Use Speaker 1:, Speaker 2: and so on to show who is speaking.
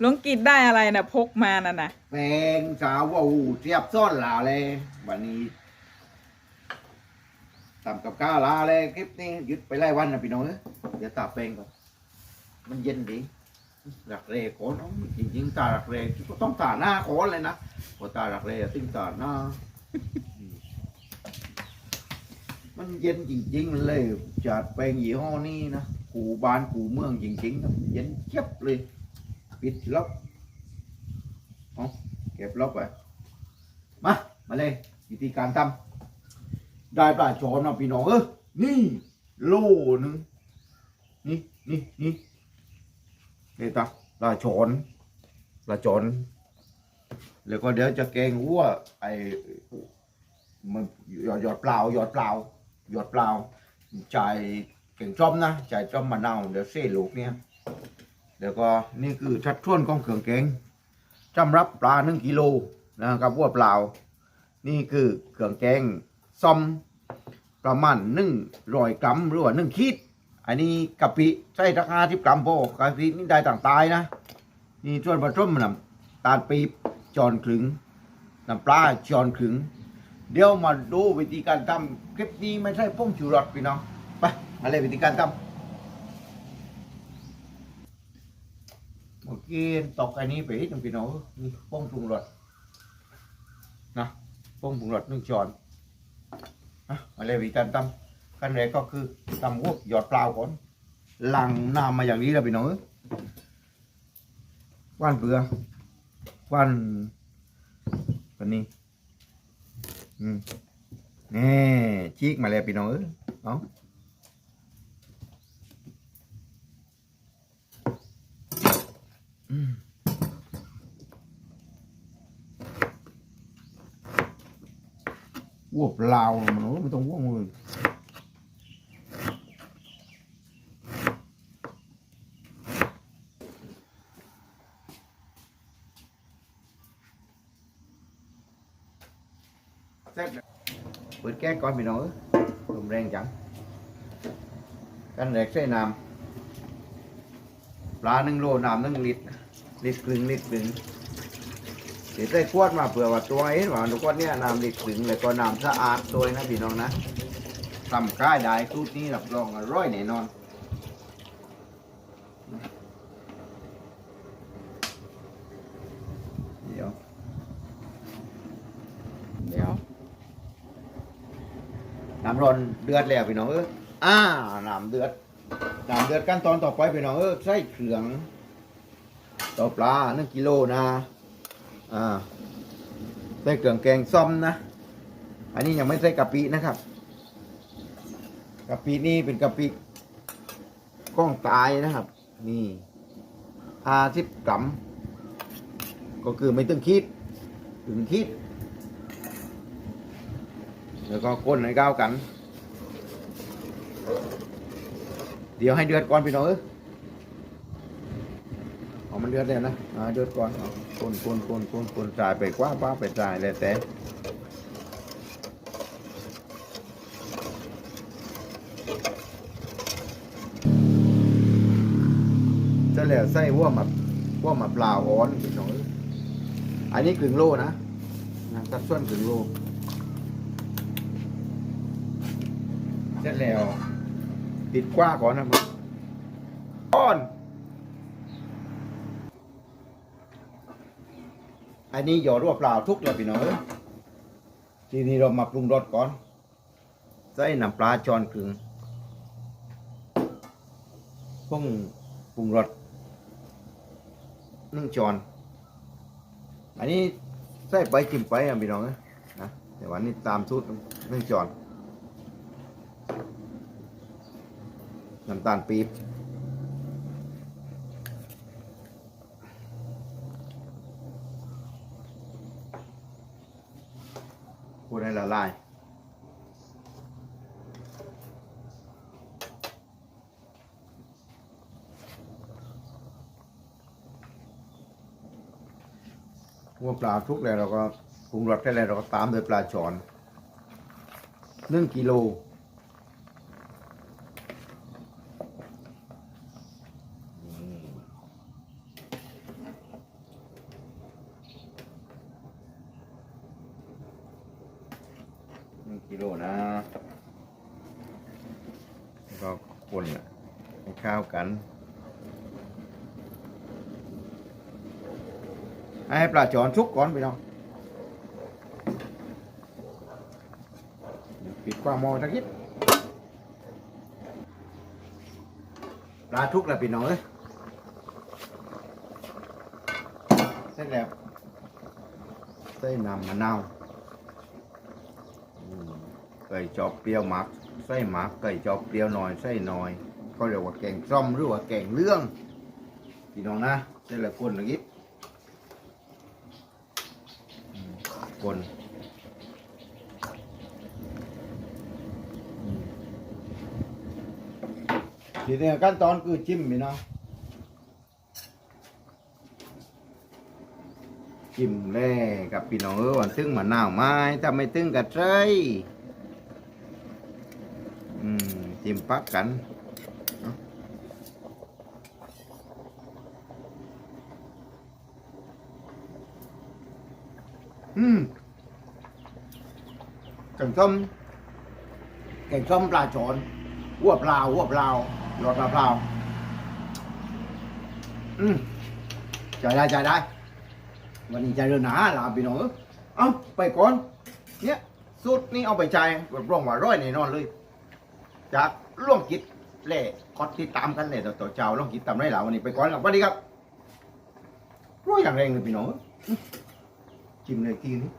Speaker 1: หลวงกิจได้อะไรนะพกมาน่ะนะ
Speaker 2: แปลงสาวว่าหูเทียบซ่อนหลาเลยวันนี้ทำกับข้าวลาเลยคลิปนี้ยุดไปไล่วันนะพี่น้องเอ้ยเดี๋ยวตาแปลงก่อนมันเย็นดีหลักเรโขนเอาจริงๆตาหลักเรก็ต้องตาหน้าโขนเลยนะพอตาหลักเรติ้งตาหน้า มันเย็นจริงๆเลยจัดแปลงยี่ห้อนี้นะกูบ้านกูเมืองจริงๆเย็นเจี๊ยบเลย ปิดล็อกเอาเก็บล็อกไปมา มาเลยวิธีการทำได้ปลาชอนนะพี่น้องเออนี่โลนึงนี่นี่นี่นี่ตาปลาชอนปลาชอน แล้วก็เดี๋ยวจะแกงวัวไอ้มันหยอดหยอดเปล่าหยอดเปล่าหยอดเปล่าจ่ายเก่งจอมนะจ่ายจอมมะนาวเดี๋ยวเส้ลูกเนี่ย แล้วก็นี่คือชัดช่วนของเครื่องแกงจำรับปลาหนึ่งกิโลนะครับวัวเปล่า นี่คือเครื่องแกงซอมประมาณหนึ่งรอยกรัมหรือว่าหนึ่งขีดอันนี้กะปิใส่ราคาที่กรัมโปกะปินี่ได้ต่างตายนะ นี่ส่วนผสมน้ำตาลปี๊บจอนขลึงน้ำปลาจอนขลึง เดี๋ยวมาดูวิธีการทำคลิปนี้ไม่ใช่ป้งชูรสพี่น้องไปมาเลยวิธีการทำ เมื่อกี้ตกอันนี้ไปตรงพี่น้องนี่ป้องปรุงรสนะป้องปรุงรสหนึ่งช้อนนะมาเลยวิการตำขั้นแรกก็คือตำพวกหยอดเปล่าก่อนหลังน้ำมาอย่างนี้แล้วพี่น้องว่านเปลือว่านตัวนี้อืมนี่ชีกมาแล้วพี่น้องเอ้า วัวเปล่ามันไม่ต้องวัวมือเสร็จแล้วเปิดแก๊ส ส่น้ำปลาหนึ่งโลน้ำหนึ่งลิตรลิตรครึ่งลิตรครึ่งเดี๋ยวใส่ขวดมาเผื่อว่าตัวเองว่าทุกคนเนี่ยน้ำลิตรครึ่งแล้วก็น้ำสะอาดตัวนะพี่น้องนะทำค่ายได้สูตรนี้รับรองอร่อยแน่นอนเดี๋ยว
Speaker 1: เดี๋ยว
Speaker 2: น้ำร้อนเดือดแล้วพี่น้องเอออ่าน้ำเดือดน้ำเดือดขั้นตอนต่อไปพี่น้องเออใส่เครื่องต่อปลาหนึ่งกิโลนะ อ่าใส่เครื่องแกงส้อมนะอันนี้ยังไม่ใส่กะปินะครับกะปินี่เป็นกะปิก้องตายนะครับ นี่อาสิบกรัมก็คือไม่ต้องคิด ถึงคิด แล้วก็ก้นให้ก้าวกัน เดี๋ยวให้เดือดก่อนพี่น้องเอ้ย เอามันเดือดแล้นะอ่าเดือดก่อนเอาก้นก้นก้นก้นก้นจ่ายไปกว่าป้าไปจ่ายแล้วแต่จะแล้วใส่หัว่ามาหัว่ามาเปล่าอ่อนพี่น้อยอันนี้ครึ่งโลนะนะสัดส่วนครึ่งโลเสร็จแล้วติดกว้าก่อนนะมึงก้อน อันนี้หยอดรั่วเปล่าทุกเลยพี่น้องทีนี้เรามาปรุงรสก่อนใส่น้ำปลาจอนครึ่งพุ่งปรุงรสหนึ่งจอน อันนี้ใส่ไปจิ้มไปอะพี่น้องนะแต่วันนี้ตามสูตรหนึ่งจอนน้ำตาลปี๊บ คูณให้ละลายวัวปลาทุกแล้วเราก็ปรุงรสได้แล้วเราก็ตามด้วยปลาจอนหนึ่งกิโล กิ โลนะก็คนอะข้าวกัน ให้ปลาจอนชุกก่อนไปน้องปิดความมองทักนิดปลาทุกแล้วพี่น้องเอ้ยเสร็จแล้วใส่น้ำมะนาว ไก่จอบเปรี้ยวหมักใส่หมักไก่จอบเปรี้ยวหน่อยใส่หน่อยก็เรียกว่าแกงส้มหรือว่าแกงเรื่องพี่น้องนะเสร็จแล้วคนละนิดคนทีนี้ขั้นตอนคือจิ้มพี่น้องจิ้มแร่กับพี่น้องเออวันตึงมะนาวไม้ถ้าไม่ตึงกับใจอืม จิ้มปักกันอืมแกงส้มแกงส้มปลาจอนหัวปลาหัวปลาหลอดปลาเปล่าอืมจ่ายได้จ่ายได้ วันนี้ใจเรือนหนาลาพี่น้องเอ้าไปก่อน เนี่ยสูตรนี้เอาไปใช้รับรองว่าร้อยแน่นอนเลย จากล่วงกิจเล่คอติดตามกันเลยต่อต่อเจ้าล่วงกิจตามได้หล่าวันนี้ไปก่อนครับสวัสดีครับรู้อย่างแรงเลยพี่น้องจิ้มเลยทีนี้